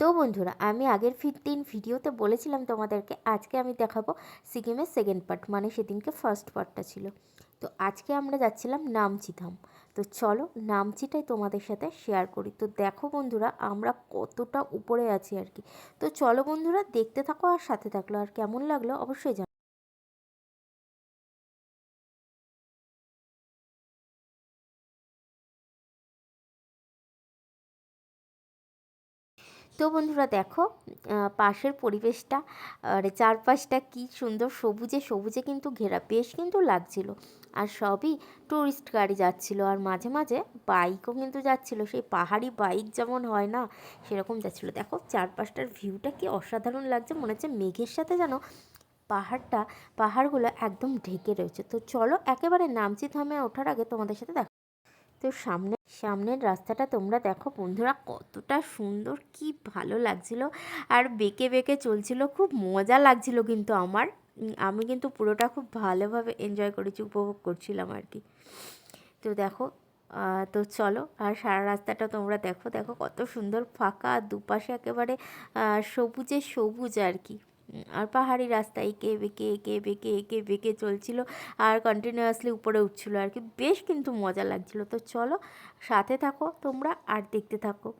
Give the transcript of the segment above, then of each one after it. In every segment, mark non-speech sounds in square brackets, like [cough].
তো বন্ধুরা, আমি আগের ফির দিন ভিডিওতে বলেছিলাম তোমাদেরকে, আজকে আমি দেখাবো সিকিমের সেকেন্ড পার্ট মানে সেদিনকে ফার্স্ট পার্টটা ছিল। তো আজকে আমরা যাচ্ছিলাম নামচি ধাম। তো চলো নামচিটাই তোমাদের সাথে শেয়ার করি। তো দেখো বন্ধুরা, আমরা কতটা উপরে আছি আর কি। তো চলো বন্ধুরা, দেখতে থাকো আর সাথে থাকল। আর কেমন লাগল অবশ্যই জানো তো বন্ধুরা দেখো পাশের পরিবেশটা, আর চারপাশটা কি সুন্দর সবুজে সবুজে কিন্তু ঘেরা, বেশ কিন্তু লাগছিল। আর সবই টুরিস্ট গাড়ি যাচ্ছিল, আর মাঝে মাঝে বাইকও কিন্তু যাচ্ছিল। সেই পাহাড়ি বাইক যেমন হয় না, সেরকম যাচ্ছিল। দেখো, চারপাশটার ভিউটা কি অসাধারণ লাগছে, মনে হচ্ছে মেঘের সাথে যেন পাহাড়টা, পাহাড়গুলো একদম ঢেকে রয়েছে। তো চলো, একেবারে নামচি থামে ওঠার আগে তোমাদের সাথে দেখো, তো সামনে সামনের রাস্তাটা তোমরা দেখো বন্ধুরা, কতটা সুন্দর, কি ভালো লাগছিল। আর বেঁকে বেঁকে চলছিল, খুব মজা লাগছিল কিন্তু আমার। আমি কিন্তু পুরোটা খুব ভালোভাবে এনজয় করেছি, উপভোগ করছিলাম আর কি। তো দেখো তো চলো, আর সারা রাস্তাটা তোমরা দেখো দেখো কত সুন্দর ফাঁকা দুপাশে একেবারে সবুজে সবুজ আর কি। আর পাহাড়ি রাস্তা এঁকে বেঁকে এঁকে বেঁকে এঁকে বেঁকে চলছিল আর কন্টিনিউয়াসলি উপরে উঠছিল আর কি। বেশ কিন্তু মজা লাগছিল। তো চলো সাথে থাকো, তোমরা আর দেখতে থাকো।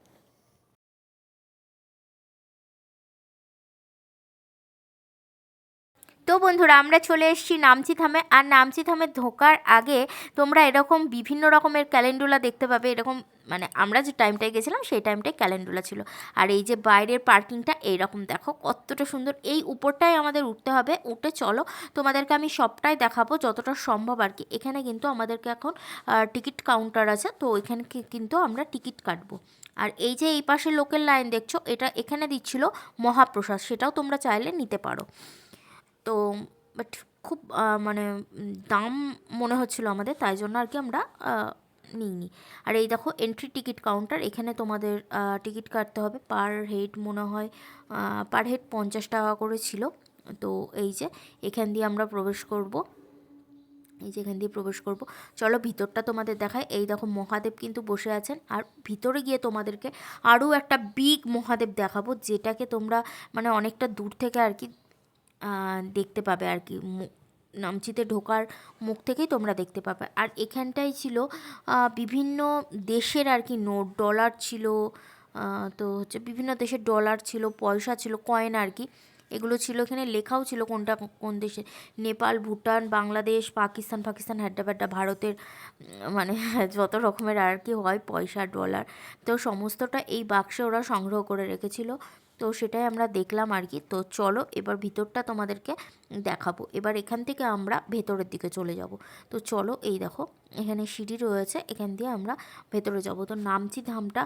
তো বন্ধুরা, আমরা চলে এসেছি নামচি থামে আর নামচি থামে ঢোকার আগে তোমরা এরকম বিভিন্ন রকমের ক্যালেন্ডুলা দেখতে পাবে। এরকম মানে আমরা যে টাইমটায় গেছিলাম, সেই টাইমটায় ক্যালেন্ডুলা ছিল। আর এই যে বাইরের পার্কিংটা এইরকম দেখো, কতটা সুন্দর। এই উপরটায় আমাদের উঠতে হবে। উঠে চলো, তোমাদেরকে আমি সবটাই দেখাবো যতটা সম্ভব আর কি। এখানে কিন্তু আমাদেরকে এখন টিকিট কাউন্টার আছে, তো এখানে কিন্তু আমরা টিকিট কাটবো। আর এই যে এই পাশে লোকের লাইন দেখছ, এটা এখানে দিচ্ছিল মহাপ্রসাদ। সেটাও তোমরা চাইলে নিতে পারো। তো বাট খুব মানে দাম মনে হচ্ছিল আমাদের, তাই জন্য আর কি আমরা নিইনি। আর এই দেখো এন্ট্রি টিকিট কাউন্টার এখানে তোমাদের টিকিট কাটতে হবে। পার হেড মনে হয় পার হেড পঞ্চাশ টাকা করে ছিল। তো এই যে, এখান দিয়ে আমরা প্রবেশ করব। এই যে, এখান দিয়ে প্রবেশ করব। চলো ভিতরটা তোমাদের দেখায় এই দেখো, মহাদেব কিন্তু বসে আছেন। আর ভিতরে গিয়ে তোমাদেরকে আরও একটা বিগ মহাদেব দেখাবো, যেটাকে তোমরা মানে অনেকটা দূর থেকে আর কি দেখতে পাবে আর কি। নামচিতে ঢোকার মুখ থেকেই তোমরা দেখতে পাবে। আর এখানটাই ছিল বিভিন্ন দেশের আর কি নোট, ডলার ছিল তো হচ্ছে বিভিন্ন দেশের ডলার ছিল, পয়সা ছিল, কয়েন আর কি। এগুলো ছিল এখানে, লেখাও ছিল কোনটা, কোন দেশে। নেপাল, ভুটান, বাংলাদেশ, পাকিস্তান পাকিস্তান, হ্যাড্ডা ভারতের মানে [laughs] যত রকমের আর কি হয়, পয়সা, ডলার, তো সমস্তটা এই বাক্সে ওরা সংগ্রহ করে রেখেছিল। তো সেটাই আমরা দেখলাম আর কি তো চলো এবার ভিতরটা তোমাদেরকে দেখাবো। এবার এখান থেকে আমরা ভেতরের দিকে চলে যাব। তো চলো এই দেখো, এখানে সিঁড়ি রয়েছে, এখান দিয়ে আমরা ভেতরে যাব। তো নামচি ধামটা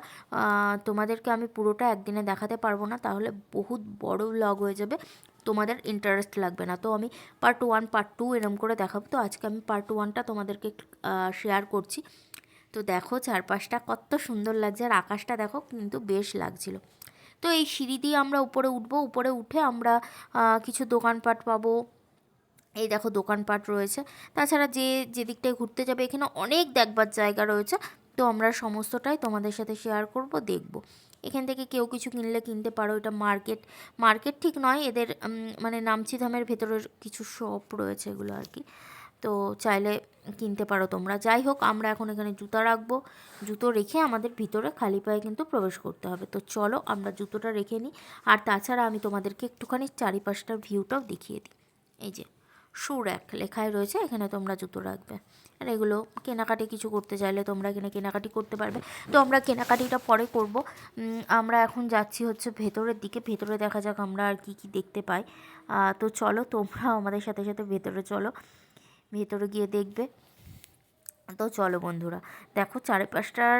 তোমাদেরকে আমি পুরোটা একদিনে দেখাতে পারব না, তাহলে বহুত বড় ব্লগ হয়ে যাবে। তোমাদের ইন্টারেস্ট লাগবে না। তো আমি পার্ট ওয়ান পার্ট টু এরম করে দেখাবো। তো আজকে আমি পার্ট ওয়ানটা তোমাদেরকে শেয়ার করছি। তো দেখো চারপাশটা কত সুন্দর লাগছে। আর আকাশটা দেখো কিন্তু বেশ লাগছিল। তো এই সিঁড়ি দিয়ে আমরা উপরে উঠবো। উপরে উঠে আমরা কিছু দোকানপাট পাবো। এই দেখো দোকানপাট রয়েছে। তাছাড়া যে যে দিকটায় ঘুরতে যাবে, এখানে অনেক দেখবার জায়গা রয়েছে। তো আমরা সমস্তটাই তোমাদের সাথে শেয়ার করব, দেখব। এখান থেকে কেউ কিছু কিনলে কিনতে পারো। এটা মার্কেট মার্কেট ঠিক নয়, এদের মানে নামচি ধামের ভেতরের কিছু শপ রয়েছে এগুলো আর কি। তো চাইলে কিনতে পারো তোমরা। যাই হোক, আমরা এখন এখানে জুতা রাখব। জুতো রেখে আমাদের ভিতরে খালি পায়ে কিন্তু প্রবেশ করতে হবে। তো চলো, আমরা জুতোটা রেখে নিই। আর তাছাড়া আমি তোমাদেরকে একটুখানি চারিপাশটার ভিউটাও দেখিয়ে দিই। এই যে শু র্যাক লেখায় রয়েছে, এখানে তোমরা জুতো রাখবে। আর এগুলো কেনাকাটি কিছু করতে চাইলে তোমরা এখানে কেনাকাটি করতে পারবে। তো আমরা কেনাকাটিটা পরে করব। আমরা এখন যাচ্ছি হচ্ছে ভেতরের দিকে। ভেতরে দেখা যাক আমরা আর কি কি দেখতে পাই। তো চলো তোমরা আমাদের সাথে সাথে ভেতরে চলো। ভেতরে গিয়ে দেখবে। তো চলো বন্ধুরা, দেখো চারিপাশটার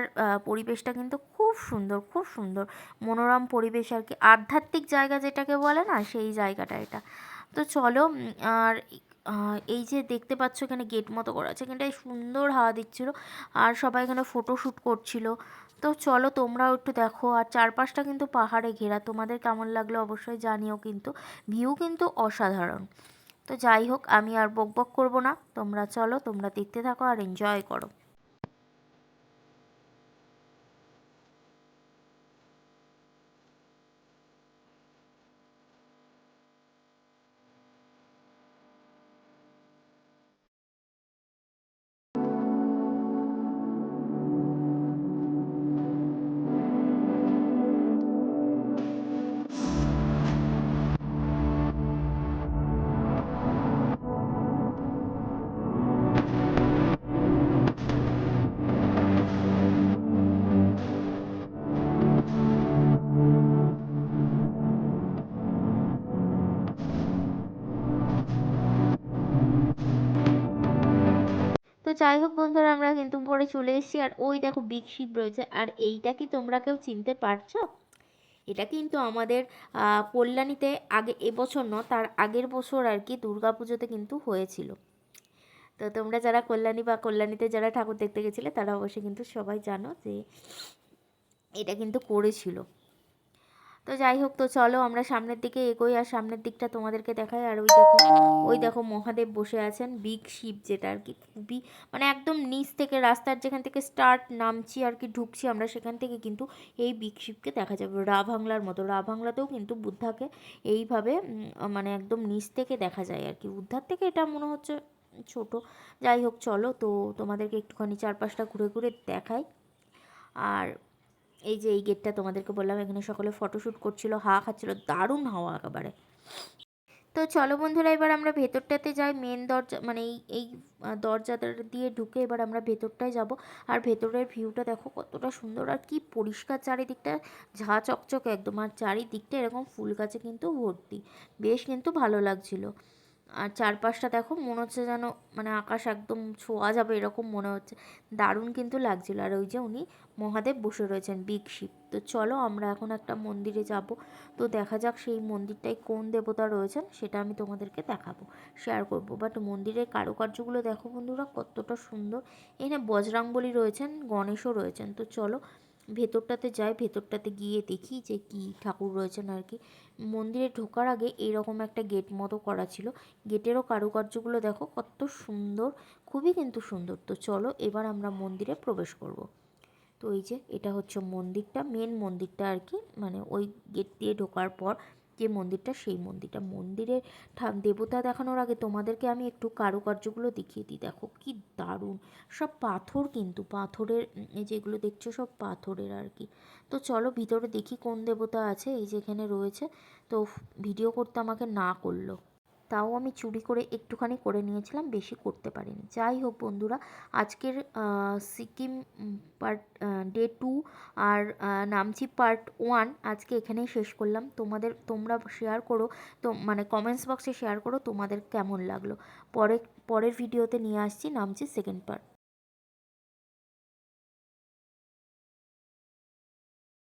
পরিবেশটা কিন্তু খুব সুন্দর খুব সুন্দর। মনোরম পরিবেশ আর কি। আধ্যাত্মিক জায়গা যেটাকে বলে না, সেই জায়গাটা এটা। তো চলো আর এই যে দেখতে পাচ্ছ এখানে গেট মতো করা আছে। এখানটায় সুন্দর হাওয়া দিচ্ছিল। আর সবাই এখানে ফটোশ্যুট করছিল। তো চলো তোমরাও একটু দেখো। আর চারপাশটা কিন্তু পাহাড়ে ঘেরা। তোমাদের কেমন লাগল অবশ্যই জানিও কিন্তু। ভিউ কিন্তু অসাধারণ। তো যাই হোক, আমি আর বক বক করব না। তোমরা চলো, তোমরা দেখতে থাকো আর এনজয় করো। যাই হোক বন্ধুরা, আমরা কিন্তু পরে চলে এসেছি। আর ওই দেখো বিগ শিপ রয়েছে। আর এইটা কি তোমরা কেউ চিনতে পারছ? এটা কিন্তু আমাদের কল্যাণীতে আগে এবছর ন তার আগের বছর আর কি দুর্গাপুজোতে কিন্তু হয়েছিল। তো তোমরা যারা কল্যাণী বা কল্যাণীতে যারা ঠাকুর দেখতে গেছিলে, তারা অবশ্যই কিন্তু সবাই জানো যে এটা কিন্তু করেছিল। তো যাই হোক, তো চলো আমরা সামনের দিকে এগোই আর সামনের দিকটা তোমাদেরকে দেখাই। আর ওই দেখো ওই দেখো মহাদেব বসে আছেন, বিগ শিপ যেটা আর কি। খুবই মানে একদম নিচ থেকে রাস্তার যেখান থেকে স্টার্ট নামছি আর কি, ঢুকছি আমরা সেখান থেকে কিন্তু এই বিগ শিপকে দেখা যাবে। রা বাংলার মতো রা বাংলাতেও কিন্তু বুদ্ধাকে এইভাবে মানে একদম নিচ থেকে দেখা যায় আর কি। বুদ্ধার থেকে এটা মনে হচ্ছে ছোট। যাই হোক, চলো তো তোমাদেরকে একটুখানি চারপাশটা ঘুরে ঘুরে দেখাই। আর এই যে এই গেটটা তোমাদেরকে বললাম, এখানে সকলে ফটোশ্যুট করছিল, হা খাচ্ছিল, দারুণ হাওয়া একেবারে। তো চলো বন্ধুরা, এবার আমরা ভেতরটাতে যাই মেন দরজা মানে এই এই দরজাটা দিয়ে ঢুকে এবার আমরা ভেতরটায় যাব। আর ভেতরের ভিউটা দেখো কতটা সুন্দর, আর কি পরিষ্কার চারিদিকটা, ঝা চকচকে একদম, আর চারিদিকটা এরকম ফুল গাছে কিন্তু ভর্তি। বেশ কিন্তু ভালো লাগছিল। আর চারপাশটা দেখো, মনে হচ্ছে যেন মানে আকাশ একদম ছোঁয়া যাবে এরকম মনে হচ্ছে। দারুণ কিন্তু লাগছিল। আর ওই যে উনি মহাদেব বসে রয়েছেন, বিগ শিব। তো চলো আমরা এখন একটা মন্দিরে যাব। তো দেখা যাক সেই মন্দিরটায় কোন দেবতা রয়েছেন, সেটা আমি তোমাদেরকে দেখাবো শেয়ার করব। বাট মন্দিরের কারুকার্যগুলো দেখো বন্ধুরা, কতটা সুন্দর। এখানে বজরাংবলী রয়েছেন, গণেশও রয়েছেন। তো চলো ভেতরটাতে যাই, ভেতরটাতে গিয়ে দেখি যে কি ঠাকুর রয়েছেন আর কি। মন্দিরে ঢোকার আগে এরকম একটা গেট মতো করা ছিল। গেটেরও কারুকার্যগুলো দেখো কত সুন্দর, খুবই কিন্তু সুন্দর। তো চলো এবার আমরা মন্দিরে প্রবেশ করব। তো এই যে এটা হচ্ছে মন্দিরটা মেন মন্দিরটা আর কি। মানে ওই গেট দিয়ে ঢোকার পর যে মন্দিরটা, সেই মন্দিরটা। মন্দিরের দেবতা দেখানোর আগে তোমাদেরকে আমি একটু কারুকার্যগুলো দেখিয়ে দিই। দেখো কি দারুণ। সব পাথর কিন্তু, পাথরের যেগুলো দেখছ সব পাথরের আর কি। তো চলো ভিতরে দেখি কোন দেবতা আছে, এই যেখানে রয়েছে। তো ভিডিও করতে আমাকে না করল। তাও আমি চুরি করে একটুখানি করে নিয়েছিলাম, বেশি করতে পারিনি। যাই হোক বন্ধুরা, আজকের সিকিম পার্ট ডে টু আর নামচি পার্ট ওয়ান আজকে এখানেই শেষ করলাম। তোমাদের, তোমরা শেয়ার করো, তো মানে কমেন্টস বক্সে শেয়ার করো তোমাদের কেমন লাগল। পরে, পরের ভিডিওতে নিয়ে আসছি নামচি সেকেন্ড পার্ট